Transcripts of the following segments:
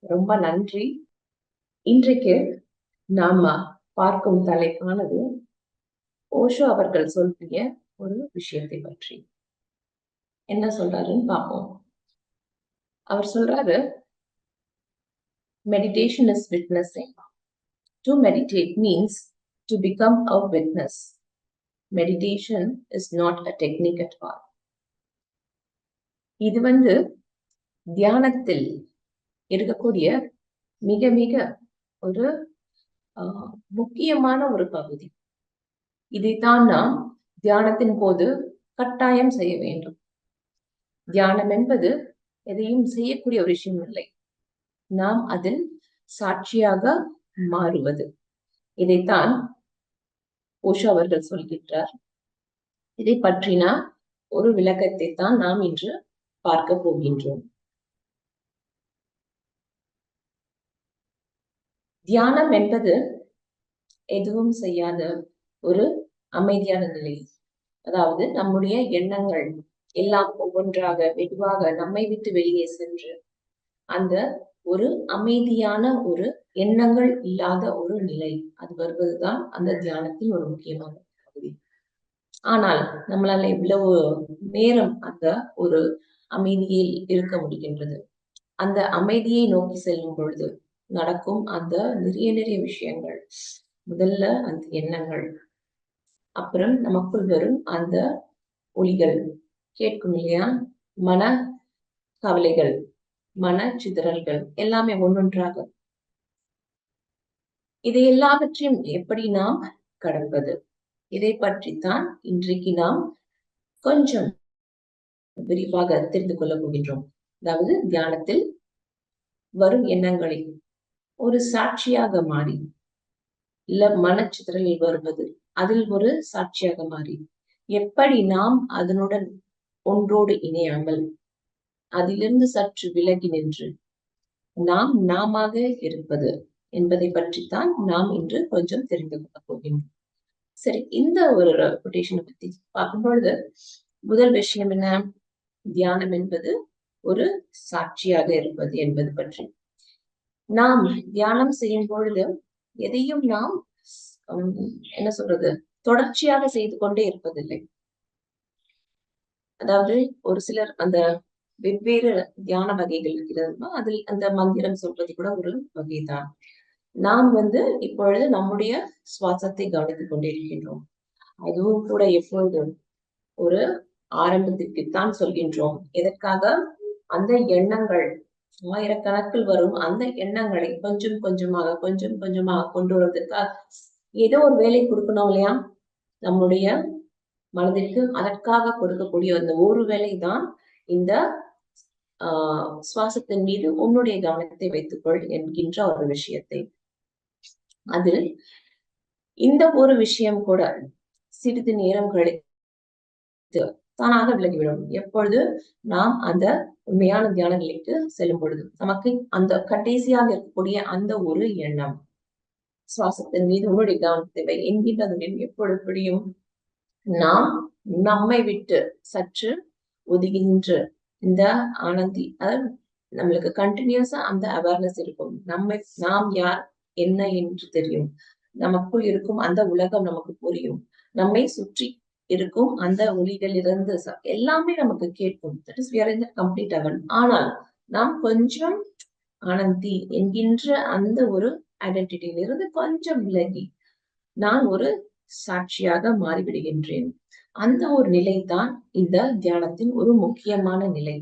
ரொம்ப நன்றி. இன்றைக்கு நாம பார்க்கும் தலைப்பானது ஓஷோ அவர்கள் சொல்லிய ஒரு விஷயத்தை பற்றி. என்ன சொல்றாருன்னு பார்ப்போம். அவர் சொல்றாரு meditation is witnessing to meditate means to become a witness meditation is not a technique at all இது வந்து தியானத்தில் இருக்கக்கூடிய மிக மிக ஒரு முக்கியமான ஒரு பகுதி. இதைத்தான் நாம் தியானத்தின் போது கட்டாயம் செய்ய வேண்டும். தியானம் என்பது எதையும் செய்யக்கூடிய ஒரு விஷயம் இல்லை. நாம் அதில் சாட்சியாக மாறுவது. இதைத்தான் ஓஷோ அவர்கள் சொல்கின்றார். இதை பற்றின ஒரு விளக்கத்தை தான் நாம் இன்று பார்க்க போகின்றோம். தியானம் என்பது எதுவும் செய்யாத ஒரு அமைதியான நிலை. அதாவது நம்முடைய எண்ணங்கள் எல்லாம் ஒவ்வொன்றாக வெகுவாக நம்மை விட்டு வெளியே சென்று அந்த ஒரு அமைதியான ஒரு எண்ணங்கள் இல்லாத ஒரு நிலை அது வருவதுதான் அந்த தியானத்தின் ஒரு முக்கியமான பகுதி. ஆனால் நம்மளால இவ்வளவு நேரம் அந்த ஒரு அமைதியில் இருக்க முடிகின்றது. அந்த அமைதியை நோக்கி செல்லும் பொழுது நடக்கும் அந்த நிறைய நிறைய விஷயங்கள். முதல்ல அந்த எண்ணங்கள். அப்புறம் நமக்குள் வரும் அந்த ஒளிகள் கேட்கும் இல்லையா? மன கவலைகள் மன சிதறல்கள் எல்லாமே ஒன்றொன்றாக இதை எல்லாவற்றையும் எப்படி நாம் கடப்பது? இதை பற்றித்தான் இன்றைக்கு நாம் கொஞ்சம் விரிவாக தெரிந்து கொள்ள போகின்றோம். அதாவது தியானத்தில் வரும் எண்ணங்களை ஒரு சாட்சியாக மாறி இல்ல மனச்சிதறலில் வருவது அதில் ஒரு சாட்சியாக மாறி எப்படி நாம் அதனுடன் ஒன்றோடு இணையாமல் அதிலிருந்து சற்று விலகி நின்று நாம் நாமாக இருப்பது என்பதை பற்றித்தான் நாம் இன்று கொஞ்சம் தெரிந்து கொள்ள போகின்றோம் சரி இந்த ஒரு பத்தி பார்க்கும் பொழுது முதல் விஷயம் என்ன? தியானம் என்பது ஒரு சாட்சியாக இருப்பது என்பது பற்றி. நாம் தியானம் செய்யும் பொழுது எதையும் நாம் உம், என்ன சொல்றது தொடர்ச்சியாக செய்து கொண்டே இருப்பதில்லை. அதாவது ஒரு சிலர் அந்த வெவ்வேறு தியான வகைகள் இருக்கிறதுனா அதில் அந்த மந்திரம் சொல்றது கூட ஒரு வகைதான். நாம் வந்து இப்பொழுது நம்முடைய சுவாசத்தை கவனித்துக் கொண்டிருக்கின்றோம். அதுவும் கூட எப்பொழுதும் ஒரு ஆரம்பத்திற்குத்தான் சொல்கின்றோம். எதற்காக? அந்த எண்ணங்கள். ஆயிரக்கணக்கில் வரும் அந்த எண்ணங்களை கொஞ்சம் கொஞ்சமாக கொஞ்சம் கொஞ்சமாக கொண்டு வருவதற்காக ஏதோ ஒரு வேலை கொடுக்கணும் இல்லையா? நம்முடைய மனதிற்கு அதற்காக கொடுக்கக்கூடிய அந்த ஒரு வேலை தான் இந்த ஆஹ் சுவாசத்தின் மீது உன்னுடைய கவனத்தை வைத்துக்கொள் என்கின்ற ஒரு விஷயத்தை. அதில் இந்த ஒரு விஷயம் கூட சிறிது நேரம் கழித்து தானாக விலகிவிடும். எப்பொழுது நாம் அந்த உண்மையான தியான நிலைக்கு செல்லும் பொழுது நமக்கு அந்த கடைசியாக இருக்கக்கூடிய அந்த ஒரு எண்ணம். சுவாசத்தின் மீது உன்னுடைய தேவை வை. என்கின்றதுடன் எப்பொழுது முடியும் நாம் நம்மை விட்டு சற்று ஒதுகின்ற இந்த ஆனந்தி அதாவது நம்மளுக்கு கண்டினியூஸா அந்த அவேர்னஸ் இருக்கும். நம்மை நாம் யார் என்ன என்று தெரியும். நமக்குள் இருக்கும் அந்த உலகம் நமக்கு புரியும். நம்மை சுற்றி இருக்கும். அந்த ஒளிகளிலிருந்து எல்லாமே நமக்கு கேட்கும். That is where incomplete அவன் ஆனால் நாம் கொஞ்சம் ஆனந்தி என்கின்ற அந்த ஒரு ஐடென்டிட்டியிலிருந்து கொஞ்சம் விலகி நான் ஒரு சாட்சியாக மாறிவிடுகின்றேன். அந்த ஒரு நிலைதான் இந்த தியானத்தின் ஒரு முக்கியமான நிலை.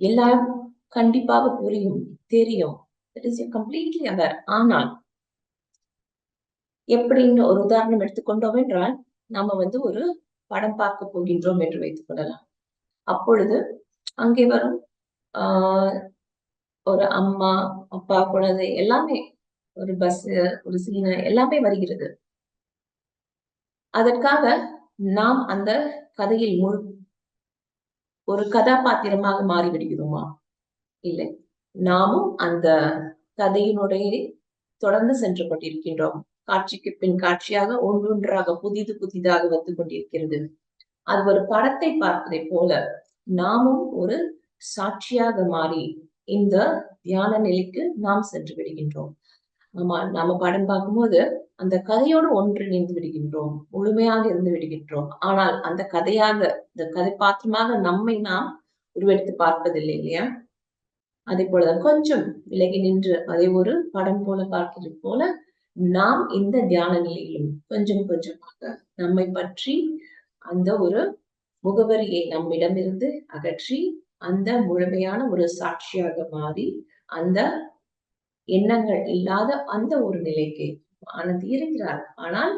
எல்லாரும் கண்டிப்பாக புரியும் தெரியும். இட் இஸ் கம்ப்ளீட்லி அவர் ஆனால் எப்படின்னு ஒரு உதாரணம் எடுத்துக்கொண்டோம் என்றால் நாம வந்து ஒரு படம் பார்க்க போகின்றோம் என்று வைத்துக் கொள்ளலாம். அப்பொழுது அங்கே வரும் ஆஹ் ஒரு அம்மா அப்பா குழந்தை எல்லாமே ஒரு பஸ் ஒரு சீன எல்லாமே வருகிறது. அதற்காக நாம் அந்த கதையில் முழு ஒரு கதாபாத்திரமாக மாறிவிடுகிறோமா? இல்லை. நாமும் அந்த கதையினுடைய தொடர்ந்து சென்று கொண்டிருக்கின்றோம். காட்சிக்கு பின் காட்சியாக ஒன்றொன்றாக புதிது புதிதாக வந்து கொண்டிருக்கிறது. அது ஒரு படத்தை பார்ப்பதை போல நாமும் ஒரு சாட்சியாக மாறி இந்த தியான நிலைக்கு நாம் சென்று விடுகின்றோம். ஆமா நாம படம் பார்க்கும்போது அந்த கதையோடு ஒன்றிணைந்து விடுகின்றோம் முழுமையாக இருந்து விடுகின்றோம். ஆனால் அந்த கதையாக இந்த கதை பாத்திரமாக நம்மை நாம் உருவெடுத்து பார்ப்பதில்லை இல்லையா? அதே போலதான் கொஞ்சம் விலகி நின்று அதை ஒரு படம் போல பார்க்கிறது போல நாம் இந்த தியான நிலையிலும் கொஞ்சம் கொஞ்சமாக நம்மை பற்றி அந்த ஒரு முகவரியை நம்மிடமிருந்து அகற்றி அந்த முழுமையான ஒரு சாட்சியாக மாறி அந்த எண்ணங்கள் இல்லாத அந்த ஒரு நிலைக்கு ஆனந்த் இருக்கிறார். ஆனால்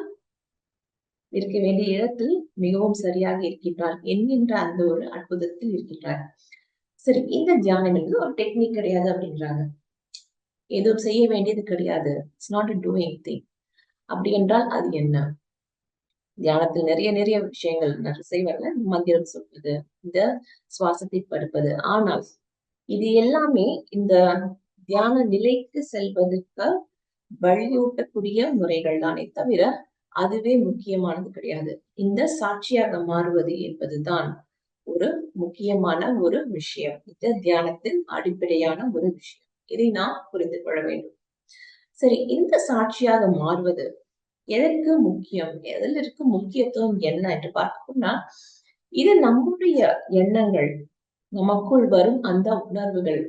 இருக்க வேண்டிய இடத்தில் மிகவும் சரியாக இருக்கின்றார் என்கின்ற அந்த ஒரு அற்புதத்தில் இருக்கின்றார். சரி இந்த தியானம் என்பது ஒரு டெக்னிக் கிடையாது அப்படின்றாங்க. எதுவும் செய்ய வேண்டியது கிடையாது. இட்ஸ் நாட் டூயிங் திங் அப்படி என்றால் அது என்ன? தியானத்தில் நிறைய நிறைய விஷயங்கள் செய்வாங்க மந்திரம் சொல்வது இந்த சுவாசத்தை படுப்பது. ஆனால் இது எல்லாமே இந்த தியான நிலைக்கு செல்வதற்கு வழியூட்டக்கூடிய முறைகள் தானே தவிர அதுவே முக்கியமானது கிடையாது. இந்த சாட்சியாக மாறுவது என்பதுதான் ஒரு முக்கியமான ஒரு விஷயம். இந்த தியானத்தின் அடிப்படையான ஒரு விஷயம். இதை நாம் புரிந்து கொள்ள வேண்டும். சரி இந்த சாட்சியாக மாறுவது எதற்கு முக்கியம்? எதில் இருக்கு முக்கியத்துவம் என்ன என்று பார்க்கணும்னா இது நம்முடைய எண்ணங்கள். நமக்குள் வரும் அந்த உணர்வுகள்.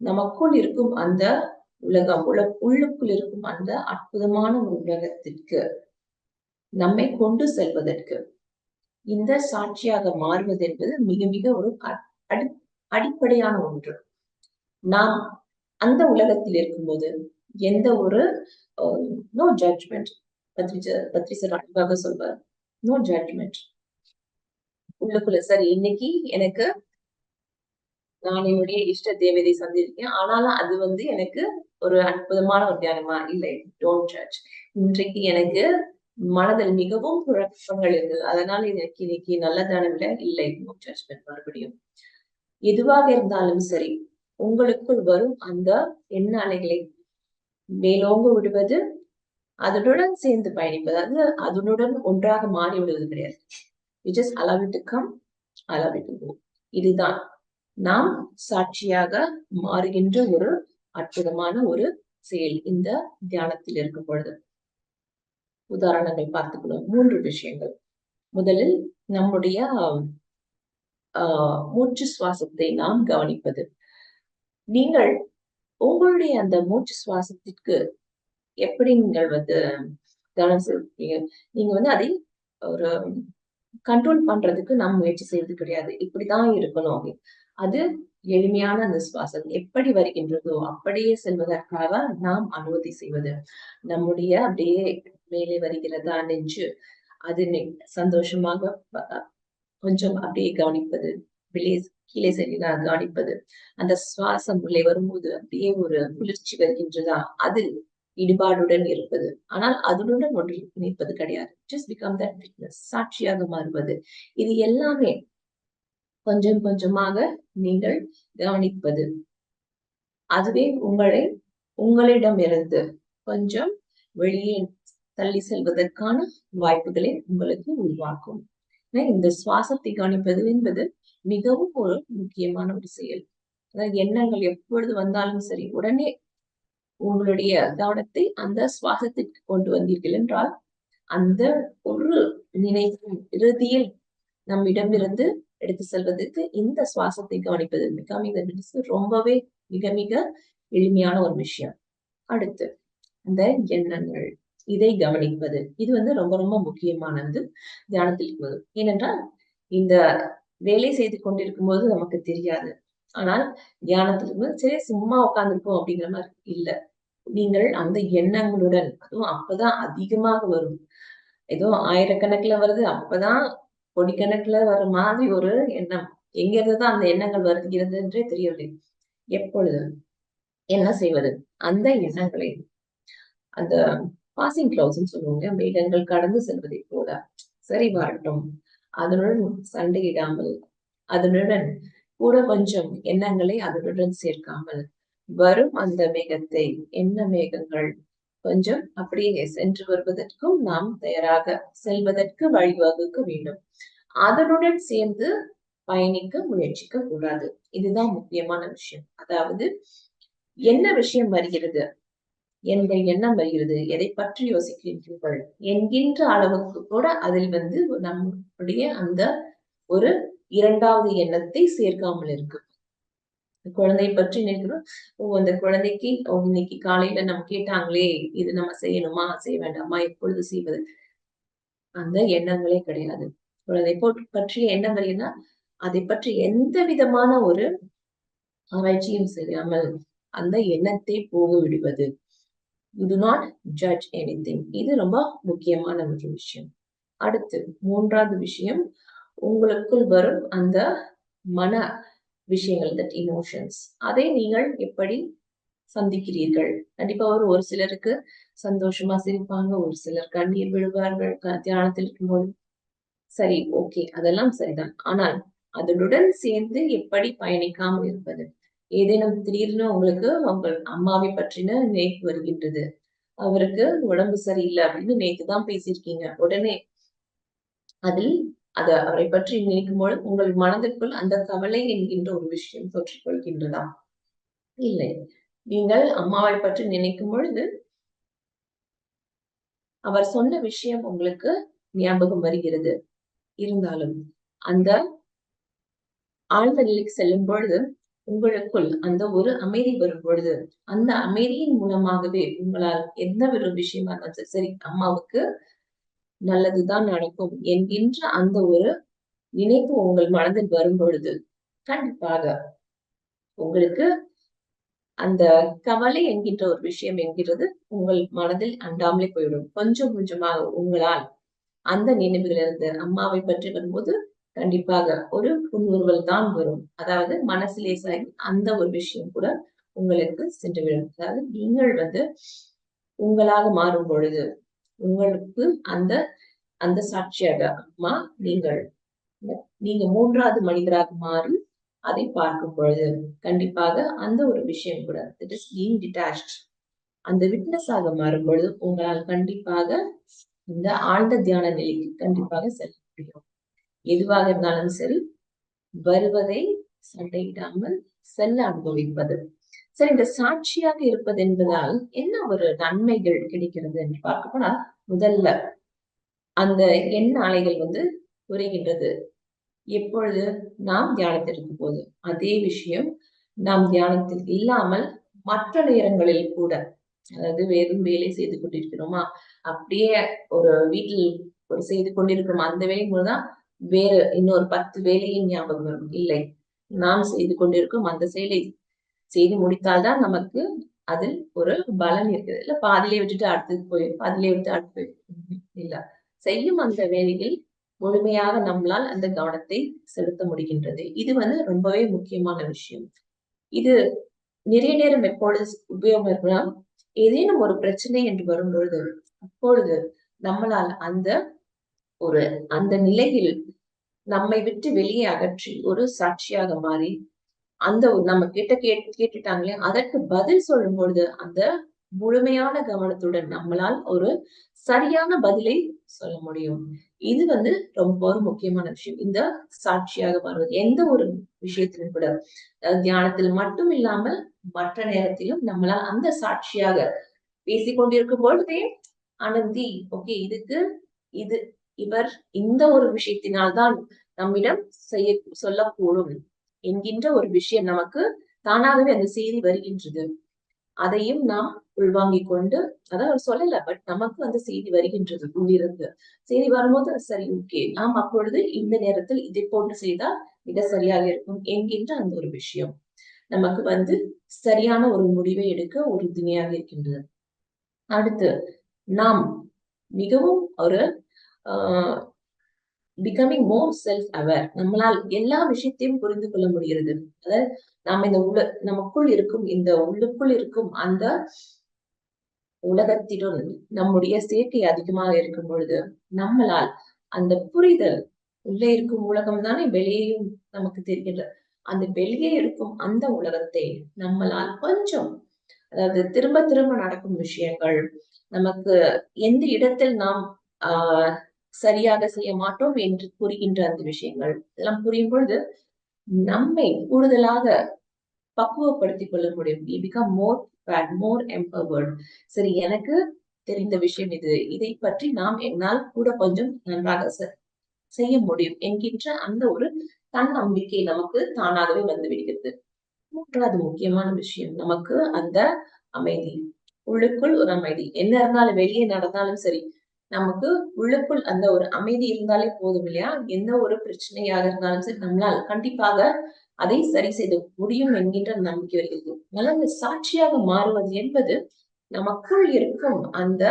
நமக்குள் இருக்கும் அந்த உலகம் உல உள்ளுக்குள் இருக்கும் அந்த அற்புதமான ஒரு உலகத்திற்கு நம்மை கொண்டு செல்வதற்கு இந்த சாட்சியாக மாறுவது என்பது மிக மிக ஒரு அடி அடிப்படையான ஒன்று. நாம் அந்த உலகத்தில் இருக்கும்போது எந்த ஒரு நோ ஜட்ஜ்மெண்ட் பத்ரிஜ பத்ரிசர் அன்பாக சொல்வார். நோ ஜட்மெண்ட் உள்ளுக்குள்ள சரி இன்னைக்கு எனக்கு நான் என்னுடைய இஷ்ட தேவதை சந்திருக்கேன். ஆனாலும் அது வந்து எனக்கு ஒரு அற்புதமான ஒரு தியானமா? இல்லை. டோன்ட் ஜட்ஜ் இன்றைக்கு எனக்கு மனதில் மிகவும் குழப்பங்கள் இருந்தது. அதனால எனக்கு இன்னைக்கு நல்ல தானம் இல்லை. இல்லை. நோ ஜட்ஜ்மெண்ட் மறுபடியும். எதுவாக இருந்தாலும் சரி உங்களுக்குள் வரும் அந்த எண்ண அலைகளை மேலோங்க விடுவது அதனுடன் சேர்ந்து பயணிப்பது. அது அதனுடன் ஒன்றாக மாறி விடுவது கிடையாது. You just allow it come allow it go இதுதான் நாம் சாட்சியாக மாறுகின்ற ஒரு அற்புதமான ஒரு செயல் இந்த தியானத்தில் இருக்கும் பொழுது. உதாரணங்கள் பார்த்துக்கணும் மூன்று விஷயங்கள். முதலில் நம்முடைய ஆஹ் மூச்சு சுவாசத்தை நாம் கவனிப்பது. நீங்கள் உங்களுடைய அந்த மூச்சு சுவாசத்திற்கு எப்படி நீங்கள் வந்து கவனம் செலுத்தீங்க நீங்க வந்து அதை ஒரு கண்ட்ரோல் பண்றதுக்கு நாம் முயற்சி செய்வது கிடையாது. இப்படிதான் இருக்கணும் அப்படின்னு அது எளிமையான அந்த சுவாசம். எப்படி வருகின்றதோ அப்படியே செல்வதற்காக நாம் அனுமதி செய்வது. நம்முடைய அப்படியே மேலே வருகிறதா நெஞ்சு? அது சந்தோஷமாக கொஞ்சம் அப்படியே கவனிப்பது. வெளியே கீழே செல்கிறதா கவனிப்பது அந்த சுவாசம் உள்ளே வரும்போது அப்படியே ஒரு குளிர்ச்சி வருகின்றதா? அதில் ஈடுபாடுடன் இருப்பது. ஆனால் அதனுடன் ஒன்று நிற்பது கிடையாது. ஜஸ்ட் பிகம் தட் ஃபிட்னஸ் சாட்சியாக மாறுவது. இது எல்லாமே கொஞ்சம் கொஞ்சமாக நீங்கள் கவனிப்பது. அதுவே உங்களை உங்களிடமிருந்து கொஞ்சம் வெளியே தள்ளி செல்வதற்கான வாய்ப்புகளை உங்களுக்கு உருவாக்கும். இந்த சுவாசத்தை கவனிப்பது என்பது மிகவும் ஒரு முக்கியமான ஒரு செயல். அதாவது எண்ணங்கள் எப்பொழுது வந்தாலும் சரி உடனே உங்களுடைய கவனத்தை அந்த சுவாசத்திற்கு கொண்டு வந்தீர்கள் என்றால் அந்த ஒரு நினைவு இறுதியில் நம்மிடமிருந்து எடுத்து செல்வதற்கு இந்த சுவாசத்தை கவனிப்பது மிக மிக ரொம்பவே மிக மிக எளிமையான ஒரு விஷயம். அடுத்து அந்த எண்ணங்கள் இதை கவனிப்பது. இது வந்து ரொம்ப ரொம்ப முக்கியமானது. தியானத்தில் ஏனென்றால் இந்த வேலை செய்து கொண்டிருக்கும் போது நமக்கு தெரியாது. ஆனால் தியானத்திலிருந்து சரி சும்மா உட்காந்துருக்கோம் அப்படிங்கிற மாதிரி இல்ல. நீங்கள் அந்த எண்ணங்களுடன் அதுவும் அப்பதான் அதிகமாக வரும். ஏதோ ஆயிரக்கணக்குல வருது அப்பதான் கொடிக்கணக்குல வர மாதிரி ஒரு எண்ணம். எங்க இருந்துதான் அந்த எண்ணங்கள் வருகிறது என்றே தெரியவில்லை. எப்பொழுது என்ன செய்வது? அந்த எண்ணங்களை அந்த பாசிங் கிளவுஸ் சொல்லுவாங்க மேகங்கள் கடந்து செல்வதை போல சரி வரட்டும் அதனுடன் சண்டையிடாமல் அதனுடன் கூட கொஞ்சம் எண்ணங்களை அதனுடன் சேர்க்காமல் வரும் அந்த மேகத்தை என்ன மேகங்கள்? கொஞ்சம் அப்படியே சென்று வருவதற்கும் நாம் தயாராக செல்வதற்கு வழிவகுக்க வேண்டும். அதனுடன் சேர்ந்து பயணிக்க முயற்சிக்க கூடாது. இதுதான் முக்கியமான விஷயம். அதாவது என்ன விஷயம் வருகிறது? என்ற எண்ணம் வருகிறது. எதை பற்றி யோசிக்கின்றீர்கள்? என்கின்ற அளவுக்கு கூட அதில் வந்து நம்முடைய அந்த ஒரு இரண்டாவது எண்ணத்தை சேர்க்காமல் இருக்கு குழந்தையை பற்றி நினைக்கிறோம். ஓ அந்த குழந்தைக்கு இன்னைக்கு காலையில நம்ம கேட்டாங்களே இது நம்ம செய்யணுமா? செய்ய வேண்டாமா? எப்பொழுது செய்வது? அந்த எண்ணங்களே கிடையாது. குழந்தை பற்றிய எண்ணம் வருகிறதா? அதை பற்றி எந்த விதமான ஒரு ஆராய்ச்சியும் செய்யாமல் அந்த எண்ணத்தை போக விடுவது. Do not judge anything இது ரொம்ப முக்கியமான ஒரு விஷயம். அடுத்து மூன்றாவது விஷயம் உங்களுக்குள் வரும் அந்த மன விஷயங்கள் தட் இமோஷன்ஸ் அதை நீங்கள் எப்படி சந்திக்கிறீர்கள்? கண்டிப்பா ஒரு ஒரு சிலருக்கு சந்தோஷமா சிரிப்பாங்க ஒரு சிலர் கண்ணீர் விழுவார்கள் தியானத்தில் இருக்கும்போது. சரி ஓகே அதெல்லாம் சரிதான். ஆனால் அதனுடன் சேர்ந்து எப்படி பயணிக்காமல் இருப்பது? ஏதேனும் திடீர்னு உங்களுக்கு உங்கள் அம்மாவை பற்றின நினைப்பு வருகின்றது. அவருக்கு உடம்பு சரியில்லை அப்படின்னு நேத்து தான் பேசியிருக்கீங்க. உடனே அதில் அத அவரை பற்றி நினைக்கும் பொழுது உங்கள் மனதிற்குள் அந்த கவலை என்கின்ற ஒரு விஷயம் தொற்றிக் கொள்கின்றதா இல்லை. நீங்கள் அம்மாவை பற்றி நினைக்கும் பொழுது அவர் சொன்ன விஷயம் உங்களுக்கு ஞாபகம் வருகிறது. இருந்தாலும் அந்த ஆழ்ந்த நிலைக்கு செல்லும் பொழுது உங்களுக்குள் அந்த ஒரு அமைதி வரும் பொழுது அந்த அமைதியின் மூலமாகவே உங்களால் எந்த ஒரு விஷயமா இருந்தாலும் சரி அம்மாவுக்கு நல்லதுதான் நடக்கும் என்கின்ற அந்த ஒரு நினைப்பு உங்கள் மனதில் வரும் பொழுது கண்டிப்பாக உங்களுக்கு அந்த கவலை என்கின்ற ஒரு விஷயம் என்கிறது உங்கள் மனதில் அண்டாமலே போயிடும். கொஞ்சம் கொஞ்சமாக உங்களால் அந்த நினைவுகள் இருந்து அம்மாவை பற்றி வரும்போது கண்டிப்பாக ஒரு புன்முறுவல் தான் வரும். அதாவது மனசிலே சாய் அந்த ஒரு விஷயம் கூட உங்களுக்கு சென்றுவிடும். அதாவது நீங்கள் வந்து உங்களாக மாறும் பொழுது உங்களுக்கு அந்த அந்த சாட்சியாக அம்மா நீங்கள் நீங்க மூன்றாவது மனிதராக மாறி அதை பார்க்கும் பொழுது கண்டிப்பாக அந்த ஒரு விஷயம் கூட இட் இஸ் பீங் டிட்டாச்ட் அந்த விட்னஸ் ஆக மாறும் பொழுது உங்களால் கண்டிப்பாக இந்த ஆழ்ந்த தியான நிலைக்கு கண்டிப்பாக செல்ல முடியும். எதுவாக இருந்தாலும் சரி வருவதை சண்டையிடாமல் செல்ல அனுபவிப்பது. சரி இந்த சாட்சியாக இருப்பது என்பதால் என்ன ஒரு நன்மைகள் கிடைக்கிறது என்று பார்க்க போனா முதல்ல அந்த எண்ண அலைகள் வந்து குறைகின்றது எப்பொழுது நாம் தியானத்தில் இருக்கும் போது அதே விஷயம் நாம் தியானத்தில் இல்லாமல் மற்ற நேரங்களில் கூட அதாவது வெறும் வேலை செய்து கொண்டிருக்கிறோமா அப்படியே ஒரு வீட்டில் ஒரு செய்து கொண்டிருக்கிறோம் அந்த வேலை மூலம் வேறு இன்னொரு பத்து வேலையின் ஞாபகம் வரும். இல்லை. நாம் செய்து கொண்டிருக்கும் அந்த செயலை செய்து முடித்தால்தான் நமக்கு அதில் ஒரு பலன் இருக்குது. இல்ல பாதிலே விட்டுட்டு அடுத்தது போயிடும் பாதிலே விட்டு அடுத்து இல்ல. செய்யும் அந்த வேலையில் முழுமையாக நம்மளால் அந்த கவனத்தை செலுத்த முடிகின்றது. இது வந்து ரொம்பவே முக்கியமான விஷயம். இது நிறைய நேரம் எப்பொழுது உபயோகம் இருக்கலாம் ஏதேனும் ஒரு பிரச்சனை என்று வரும் பொழுது அப்பொழுது நம்மளால் அந்த ஒரு அந்த நிலையில் நம்மை விட்டு வெளியே அகற்றி ஒரு சாட்சியாக மாறி அந்த நம்ம கிட்ட கேட்டு கேட்டுட்டாங்களே அதற்கு பதில் சொல்லும் பொழுது அந்த முழுமையான கவனத்துடன் நம்மளால் ஒரு சரியான பதிலை சொல்ல முடியும். இது வந்து ரொம்ப ஒரு முக்கியமான விஷயம். இந்த சாட்சியாக மாறுவது எந்த ஒரு விஷயத்திலும் கூட. தியானத்தில் மட்டும் இல்லாமல் மற்ற நேரத்திலும் நம்மளால் அந்த சாட்சியாக பேசிக்கொண்டிருக்கும் பொழுதே அனந்தி ஓகே இதுக்கு இது இவர் இந்த ஒரு விஷயத்தினால்தான் நம்மிடம் செய்ய சொல்லக்கூடும் என்கின்ற ஒரு விஷயம் நமக்கு தானாகவே அந்த செய்தி வருகின்றது. அதையும் நாம் உள்வாங்கிக் கொண்டு அதான் அவர் சொல்லல பட் நமக்கு அந்த செய்தி வருகின்றது உள்ளிருந்து. செய்தி வரும்போது சரி ஓகே நாம் அப்பொழுது இந்த நேரத்தில் இதை போன்று செய்தால் மிக சரியாக இருக்கும் என்கின்ற அந்த ஒரு விஷயம். நமக்கு வந்து சரியான ஒரு முடிவை எடுக்க ஒரு துணையாக இருக்கின்றது. அடுத்து நாம் மிகவும் ஒரு பிகமிங் மோர் செல்ஃப் அவேர் நம்மளால் எல்லா விஷயத்தையும் புரிந்து கொள்ள முடிகிறது. அதாவது நாம் இந்த உள்ள நமக்குள் இருக்கும் இந்த உள்ளுக்குள் இருக்கும் அந்த உலகத்திலும் நம்முடைய சேர்க்கை அதிகமாக இருக்கும் பொழுது நம்மளால் அந்த புரிதல் உள்ளே இருக்கும் உலகம் தானே வெளியேயும் நமக்கு தெரிகிறது அந்த வெளியே இருக்கும் அந்த உலகத்தை நம்மளால் கொஞ்சம் அதாவது திரும்ப திரும்ப நடக்கும் விஷயங்கள் நமக்கு எந்த இடத்தில் நாம் ஆஹ் சரியாக செய்ய மாட்டோம் என்று புரிகின்ற அந்த விஷயங்கள். இதெல்லாம் புரியும் பொழுது நம்மை கூடுதலாக பக்குவப்படுத்திக் கொள்ள முடியும் பிகம் மோர் மோர் எம்பவர்ட் சரி எனக்கு தெரிந்த விஷயம் இது. இதை பற்றி நாம் என்னால் கூட கொஞ்சம் நன்றாக செய்ய முடியும் என்கின்ற அந்த ஒரு தன்னம்பிக்கை நமக்கு தானாகவே வந்து விடுகிறது மூன்றாவது முக்கியமான விஷயம் நமக்கு அந்த அமைதி. உள்ளுக்குள் ஒரு அமைதி. என்ன இருந்தாலும் வெளியே நடந்தாலும் சரி நமக்கு உள்ளுக்குள் அந்த ஒரு அமைதி இருந்தாலே போதும் இல்லையா? எந்த ஒரு பிரச்சனையாக இருந்தாலும் சரி நம்மளால் கண்டிப்பாக அதை சரி செய்து முடியும் என்கின்ற நம்பிக்கை வருகிறது நல்ல சாட்சியாக மாறுவது என்பது நமக்குள் இருக்கும் அந்த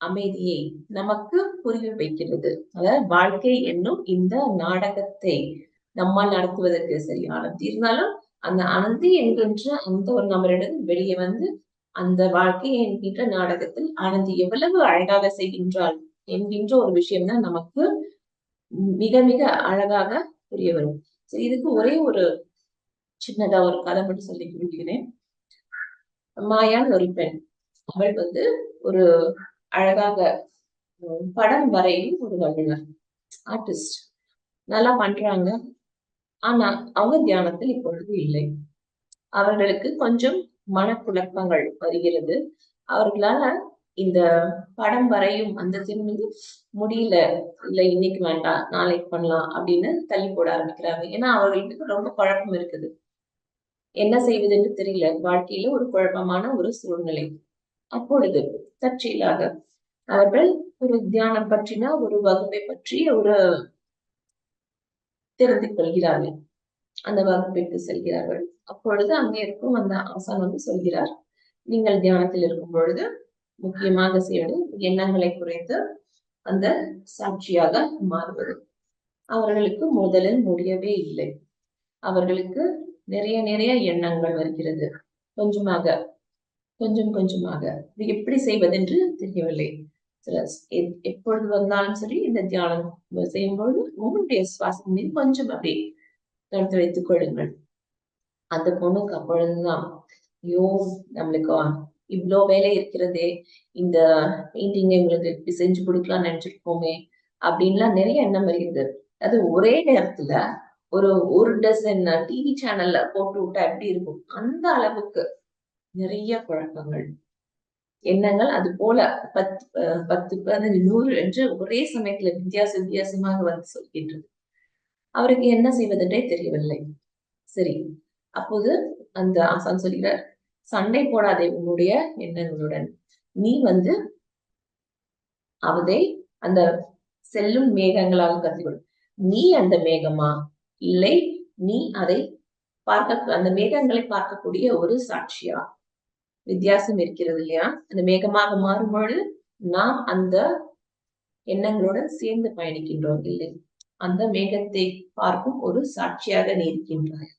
அமைதியை நமக்கு புரிய வைக்கிறது. அதாவது வாழ்க்கை என்னும் இந்த நாடகத்தை நம்மால் நடத்துவதற்கு சரி ஆனந்தி இருந்தாலும் அந்த அனந்தி என்கின்ற அந்த ஒரு நபரிடம் வெளியே வந்து அந்த வாழ்க்கை என்கின்ற நாடகத்தில் ஆனந்தி எவ்வளவு அழகாக செய்கின்றாள் என்கின்ற ஒரு விஷயம் தான் நமக்கு மிக மிக அழகாக புரிய வரும். சரி இதுக்கு ஒரே ஒரு சின்னதா ஒரு கதை மட்டும் சொல்லி விடுகிறேன் மாயான் ஒரு பெண். அவள் வந்து ஒரு அழகாக படம் வரையும் ஒரு வல்லுநர் ஆர்டிஸ்ட். நல்லா பண்றாங்க. ஆனா அவங்க தியானத்தில் இப்பொழுது இல்லை. அவர்களுக்கு கொஞ்சம் மனக்குழப்பங்கள் வருகிறது. அவர்களால இந்த படம் வரையும் அந்த வந்து முடியல. இல்ல இன்னைக்கு வேண்டாம் நாளைக்கு பண்ணலாம் அப்படின்னு தள்ளி போட ஆரம்பிக்கிறாங்க. ஏன்னா அவர்களுக்கு ரொம்ப குழப்பம் இருக்குது. என்ன செய்வதுன்னு தெரியல. வாழ்க்கையில ஒரு குழப்பமான ஒரு சூழ்நிலை. அப்பொழுது தற்செயலாக அவர்கள் ஒரு தியானம் பற்றின ஒரு வகுப்பை பற்றி ஒரு தெரிந்து கொள்கிறார்கள். அந்த வகுப்பிற்கு செல்கிறார்கள். அப்பொழுது அங்கே இருக்கும் அந்த ஆசான் வந்து சொல்கிறார் நீங்கள் தியானத்தில் இருக்கும் பொழுது முக்கியமாக செய்வது எண்ணங்களை குறைத்து அந்த சாட்சியாக மாறுவது. அவர்களுக்கு முதலில் முடியவே இல்லை. அவர்களுக்கு நிறைய நிறைய எண்ணங்கள் வருகிறது. கொஞ்சமாக கொஞ்சம் கொஞ்சமாக. இது எப்படி செய்வதென்று தெரியவில்லை. சில எப்பொழுது வந்தாலும் சரி இந்த தியானம் செய்யும்பொழுது உங்களுடைய சுவாசம் மீது கொஞ்சம் அப்படி தடுத்து வைத்துக் கொள்ளுங்கள். அந்த பொண்ணுக்கு அப்பொழுதுதான் ஐயோ நம்மளுக்கு இவ்வளோ வேலை இருக்கிறதே இந்த பெயிண்டிங் இவங்களுக்கு இப்படி செஞ்சு கொடுக்கலாம்னு நினைச்சிருக்கோமே அப்படின்லாம் நிறைய எண்ணம் வருகிறது. அது ஒரே நேரத்துல ஒரு ஒரு டசன் டிவி சேனல்ல போட்டு விட்டா எப்படி இருக்கும்? அந்த அளவுக்கு நிறைய குழப்பங்கள். எண்ணங்கள் அது போல பத்து பத்து பதினஞ்சு நூறு என்று ஒரே சமயத்துல வித்தியாச வித்தியாசமாக வந்து சொல்கின்றது. அவருக்கு என்ன செய்வதென்றே தெரியவில்லை. சரி அப்போது அந்த ஆசான் சொல்கிறார் சண்டை போடாதே உன்னுடைய எண்ணங்களுடன். நீ வந்து அவதை அந்த செல்லும் மேகங்களாக கற்றுக்கொள் நீ அந்த மேகமா? இல்லை நீ அதை பார்க்க அந்த மேகங்களை பார்க்கக்கூடிய ஒரு சாட்சியா? வித்தியாசம் இருக்கிறது இல்லையா? அந்த மேகமாக மாறும்பொழுது நாம் அந்த எண்ணங்களுடன் சேர்ந்து பயணிக்கின்றோம் இல்லை. அந்த மேகத்தை பார்க்கும் ஒரு சாட்சியாக நீ இருக்கின்றாய்.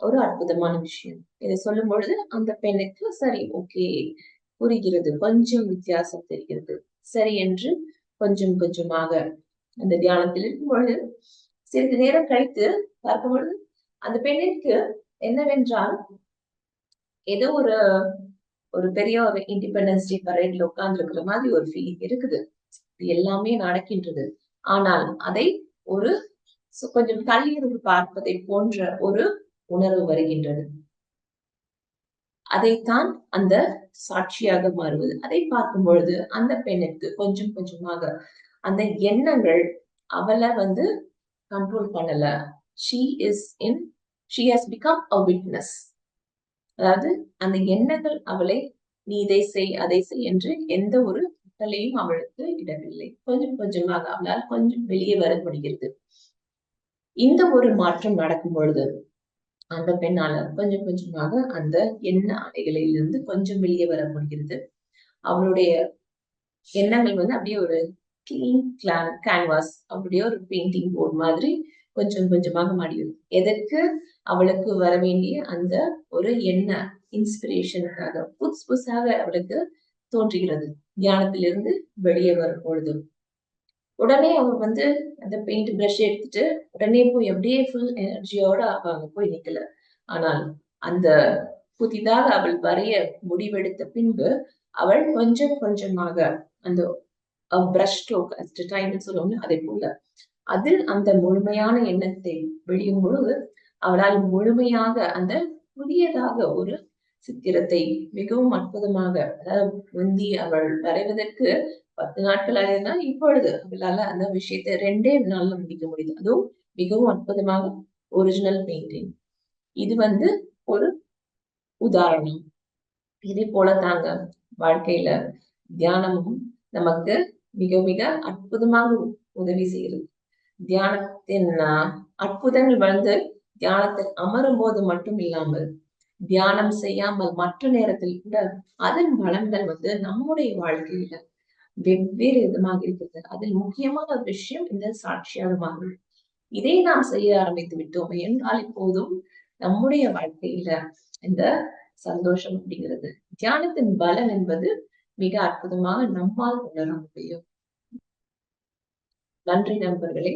ஒரு அற்புதமான விஷயம். இதை சொல்லும் பொழுது அந்த பெண்ணுக்கு சரி ஓகே புரிகிறது. கொஞ்சம் வித்தியாசம் தெரிகிறது. சரி என்று கொஞ்சம் கொஞ்சமாக அந்த தியானத்தில் இருக்கும் பொழுது சிறிது நேரம் கழித்து பார்க்கும் பொழுது அந்த பெண்ணிற்கு என்னவென்றால் ஏதோ ஒரு ஒரு பெரிய ஒரு இண்டிபெண்டன்ஸ் டே பரேட்ல உட்கார்ந்து இருக்கிற மாதிரி ஒரு ஃபீலிங் இருக்குது. எல்லாமே நடக்கின்றது. ஆனால் அதை ஒரு கொஞ்சம் தள்ளியிருந்து பார்ப்பதை போன்ற ஒரு உணர்வு வருகின்றது. அதைத்தான் அந்த சாட்சியாக மாறுவது. அதை பார்க்கும் பொழுது அந்த பெண்ணுக்கு கொஞ்சம் கொஞ்சமாக அந்த எண்ணங்கள் அவளை வந்து கண்ட்ரோல் பண்ணல. She is in she has become a witness அதாவது அந்த எண்ணங்கள் அவளை நீ இதை செய் அதை செய் என்று எந்த ஒரு கட்டளையும் அவளுக்கு இடவில்லை கொஞ்சம் கொஞ்சமாக அவளால் கொஞ்சம் வெளியே வர முடிகிறது. இந்த ஒரு மாற்றம் நடக்கும் பொழுது அந்த பெண்ணால கொஞ்சம் கொஞ்சமாக அந்த எண்ண அலைகளிலிருந்து கொஞ்சம் வெளியே வர முடிகிறது. அவளுடைய எண்ணங்கள் வந்து அப்படியே ஒரு கிளீன் கிளான் கேன்வாஸ் அப்படியே ஒரு பெயிண்டிங் போர்ட் மாதிரி கொஞ்சம் கொஞ்சமாக மாறியது. எதற்கு? அவளுக்கு வர வேண்டிய அந்த ஒரு எண்ண இன்ஸ்பிரேஷனுக்காக புதுசு புதுசாக அவளுக்கு தோன்றுகிறது. தியானத்திலிருந்து வெளியே வரும் பொழுது உடனே அவங்க வந்து அந்த பெயிண்ட் பிரஷ் எடுத்துட்டு உடனே போய் அப்படியே ஃபுல் எனர்ஜியோட அவங்க போய் நிக்கல. ஆனால் அந்த புதிதாக அவள் வரைய முடிவெடுத்த பின்பு அவள் கொஞ்சம் கொஞ்சமாக அந்த பிரஷ் ஸ்ட்ரோக் டைம்னு சொல்லுவோம் அதே போல. அதில் அந்த முழுமையான எண்ணத்தை வெளியும் பொழுது அவளால் முழுமையாக அந்த புதியதாக ஒரு சித்திரத்தை மிகவும் அற்புதமாக அதாவது முந்தி அவள் வரைவதற்கு பத்து நாட்கள் ஆயிருந்தா இப்பொழுது அவளால அந்த விஷயத்தை ரெண்டே நாள்ல முடிக்க முடியுது. அதுவும் மிகவும் அற்புதமாக ஒரிஜினல் பெயிண்டிங் இது வந்து ஒரு உதாரணம். இதே போல தாங்க வாழ்க்கையில தியானமும் நமக்கு மிக மிக அற்புதமாக உதவி செய்யுது தியானத்தின் அற்புதங்கள் வந்து தியானத்தில் அமரும் போது மட்டும் இல்லாமல் தியானம் செய்யாமல் மற்ற நேரத்தில் கூட அதன் பலன்கள் வந்து நம்முடைய வாழ்க்கையில வெவ்வேறு விதமாக இருக்கிறது. அதில் முக்கியமான ஒரு விஷயம் இந்த சாட்சியாகமாக இதை நாம் செய்ய ஆரம்பித்து விட்டோம். என்றால் இப்போதும் நம்முடைய வாழ்க்கையில இந்த சந்தோஷம் அப்படிங்கிறது தியானத்தின் பலன் என்பது மிக அற்புதமாக நம்மால் உணர முடியும். நன்றி நண்பர்களே.